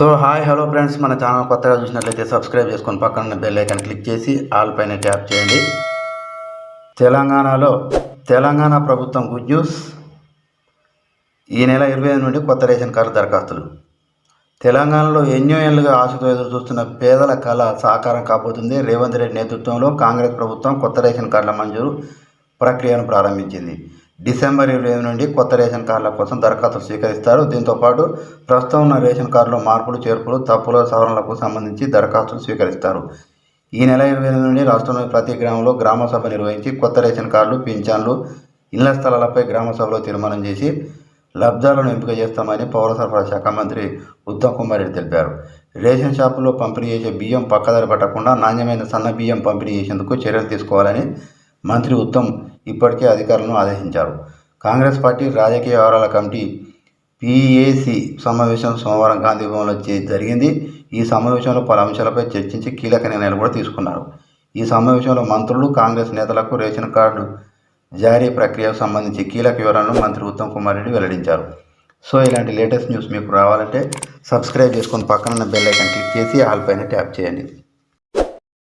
So hi hello friends. మన channel కొత్తగా చూసినట్లయితే సబ్స్క్రైబ్ చేసుకొని పక్కన ఉన్న బెల్ ఐకాన్ క్లిక్ చేసి ఆల్ పైన ట్యాప్ చేయండి. తెలంగాణలో తెలంగాణ ప్రభుత్వం గుడ్ న్యూస్. ఈ నెల ఇరవై ఐదు నుండి కొత్త రేషన్ కార్డు దరఖాస్తులు. తెలంగాణలో ఎన్నో ఏళ్ళుగా ఆశతో ఎదురు చూస్తున్న పేదల కళ సాకారం కాబోతుంది. రేవంత్ రెడ్డి నేతృత్వంలో కాంగ్రెస్ ప్రభుత్వం కొత్త రేషన్ కార్డుల మంజూరు ప్రక్రియను ప్రారంభించింది. డిసెంబర్ ఇరవై నుండి కొత్త రేషన్ కార్డుల కోసం దరఖాస్తులు స్వీకరిస్తారు. దీంతో పాటు ప్రస్తుతం ఉన్న రేషన్ కార్డులో మార్పులు చేర్పులు తప్పుల సవరణలకు సంబంధించి దరఖాస్తులు స్వీకరిస్తారు. ఈ నెల ఇరవై ఎనిమిది నుండి రాష్ట్రంలోని ప్రతి గ్రామంలో గ్రామ సభ నిర్వహించి కొత్త రేషన్ కార్డులు పింఛన్లు ఇళ్ళ స్థలాలపై గ్రామ సభలో తీర్మానం చేసి లబ్ధాలను ఎంపిక చేస్తామని పౌర సరఫరా శాఖ మంత్రి ఉత్తమ్ కుమార్ రెడ్డి తెలిపారు. రేషన్ షాపుల్లో పంపిణీ చేసే బియ్యం పక్కదారి పట్టకుండా నాణ్యమైన సన్న బియ్యం పంపిణీ చేసేందుకు చర్యలు తీసుకోవాలని మంత్రి ఉత్తమ్ ఇప్పటికే అధికారులను ఆదేశించారు. కాంగ్రెస్ పార్టీ రాజకీయ వ్యవహారాల కమిటీ పిఏసి సమావేశం సోమవారం గాంధీభవన్లో జరిగింది. ఈ సమావేశంలో పలు అంశాలపై చర్చించి కీలక నిర్ణయాలు కూడా తీసుకున్నారు. ఈ సమావేశంలో మంత్రులు కాంగ్రెస్ నేతలకు రేషన్ కార్డు జారీ ప్రక్రియకు సంబంధించి కీలక వివరాలను మంత్రి ఉత్తమ్ కుమార్ రెడ్డి వెల్లడించారు. సో ఇలాంటి లేటెస్ట్ న్యూస్ మీకు రావాలంటే సబ్స్క్రైబ్ చేసుకొని పక్కన ఉన్న బెల్ ఐకాన్ క్లిక్ చేసి ఆల్ పైన ట్యాప్ చేయండి.